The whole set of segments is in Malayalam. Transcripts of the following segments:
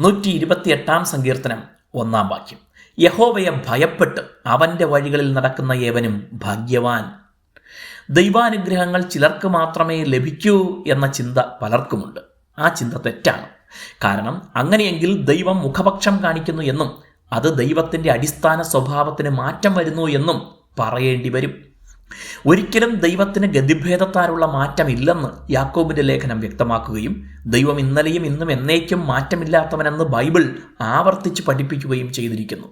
നൂറ്റി ഇരുപത്തിയെട്ടാം സങ്കീർത്തനം ഒന്നാം വാക്യം. യഹോവയെ ഭയപ്പെട്ട് അവന്റെ വഴികളിൽ നടക്കുന്ന ഏവനും ഭാഗ്യവാൻ. ദൈവാനുഗ്രഹങ്ങൾ ചിലർക്ക് മാത്രമേ ലഭിക്കൂ എന്ന ചിന്ത പലർക്കുമുണ്ട്. ആ ചിന്ത തെറ്റാണ്. കാരണം അങ്ങനെയെങ്കിൽ ദൈവം മുഖപക്ഷം കാണിക്കുന്നു എന്നും അത് ദൈവത്തിന്റെ അടിസ്ഥാന സ്വഭാവത്തിന് മാറ്റം വരുന്നു എന്നും പറയേണ്ടി വരും. ഒരിക്കലും ദൈവത്തിന് ഗതിഭേദത്താലുള്ള മാറ്റമില്ലെന്ന് യാക്കോബിന്റെ ലേഖനം വ്യക്തമാക്കുകയും ദൈവം ഇന്നലെയും ഇന്നും എന്നേക്കും മാറ്റമില്ലാത്തവനെന്ന് ബൈബിൾ ആവർത്തിച്ച് പഠിപ്പിക്കുകയും ചെയ്തിരിക്കുന്നു.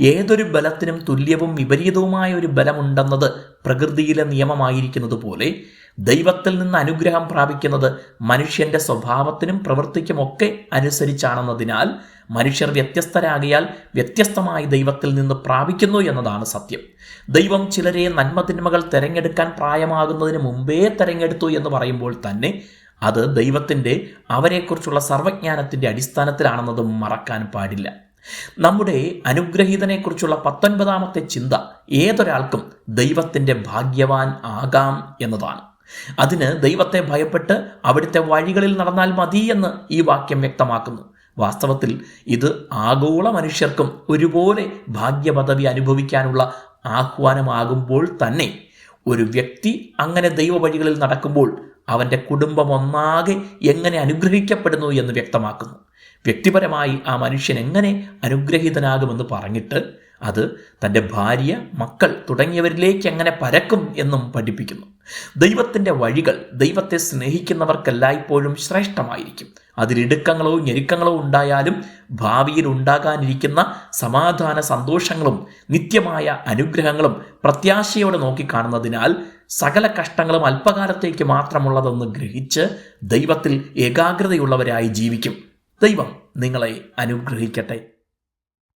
ഏതൊരു ബലത്തിനും തുല്യവും വിപരീതവുമായ ഒരു ബലമുണ്ടെന്നത് പ്രകൃതിയിലെ നിയമമായിരിക്കുന്നത് പോലെ ദൈവത്തിൽ നിന്ന് അനുഗ്രഹം പ്രാപിക്കുന്നത് മനുഷ്യന്റെ സ്വഭാവത്തിനും പ്രവൃത്തിക്കുമൊക്കെ അനുസരിച്ചാണെന്നതിനാൽ മനുഷ്യർ വ്യത്യസ്തരാകിയാൽ വ്യത്യസ്തമായി ദൈവത്തിൽ നിന്ന് പ്രാപിക്കുന്നു എന്നതാണ് സത്യം. ദൈവം ചിലരെ നന്മതിന്മകൾ തിരഞ്ഞെടുക്കാൻ പ്രായമാകുന്നതിന് മുമ്പേ തിരഞ്ഞെടുത്തു എന്ന് പറയുമ്പോൾ തന്നെ അത് ദൈവത്തിന്റെ അവരെക്കുറിച്ചുള്ള സർവജ്ഞാനത്തിന്റെ അടിസ്ഥാനത്തിലാണെന്നതും മറക്കാൻ പാടില്ല. നമ്മുടെ അനുഗ്രഹീതനെക്കുറിച്ചുള്ള പത്തൊൻപതാമത്തെ ചിന്ത ഏതൊരാൾക്കും ദൈവത്തിന്റെ ഭാഗ്യവാൻ ആകാം എന്നതാണ്. അതിന് ദൈവത്തെ ഭയപ്പെട്ട് അവിടുത്തെ വഴികളിൽ നടന്നാൽ മതി എന്ന് ഈ വാക്യം വ്യക്തമാക്കുന്നു. വാസ്തവത്തിൽ ഇത് ആഗോള മനുഷ്യർക്കും ഒരുപോലെ ഭാഗ്യപദവി അനുഭവിക്കാനുള്ള ആഹ്വാനമാകുമ്പോൾ തന്നെ ഒരു വ്യക്തി അങ്ങനെ ദൈവവഴികളിൽ നടക്കുമ്പോൾ അവന്റെ കുടുംബം ഒന്നാകെ എങ്ങനെ അനുഗ്രഹിക്കപ്പെടുന്നു എന്ന് വ്യക്തമാക്കുന്നു. വ്യക്തിപരമായി ആ മനുഷ്യൻ എങ്ങനെ അനുഗ്രഹീതനാകുമെന്ന് പറഞ്ഞിട്ട് അത് തന്റെ ഭാര്യ മക്കൾ തുടങ്ങിയവരിലേക്ക് എങ്ങനെ പരക്കും എന്നും പഠിപ്പിക്കുന്നു. ദൈവത്തിന്റെ വഴികൾ ദൈവത്തെ സ്നേഹിക്കുന്നവർക്കെല്ലായ്പ്പോഴും ശ്രേഷ്ഠമായിരിക്കും. അതിലിടുക്കങ്ങളോ ഞെരുക്കങ്ങളോ ഉണ്ടായാലും ഭാവിയിൽ ഉണ്ടാകാനിരിക്കുന്ന സമാധാന സന്തോഷങ്ങളും നിത്യമായ അനുഗ്രഹങ്ങളും പ്രത്യാശയോടെ നോക്കിക്കാണുന്നതിനാൽ സകല കഷ്ടങ്ങളും അല്പകാലത്തേക്ക് മാത്രമുള്ളതെന്ന് ഗ്രഹിച്ച് ദൈവത്തിൽ ഏകാഗ്രതയുള്ളവരായി ജീവിക്കും. ദൈവം നിങ്ങളെ അനുഗ്രഹിക്കട്ടെ.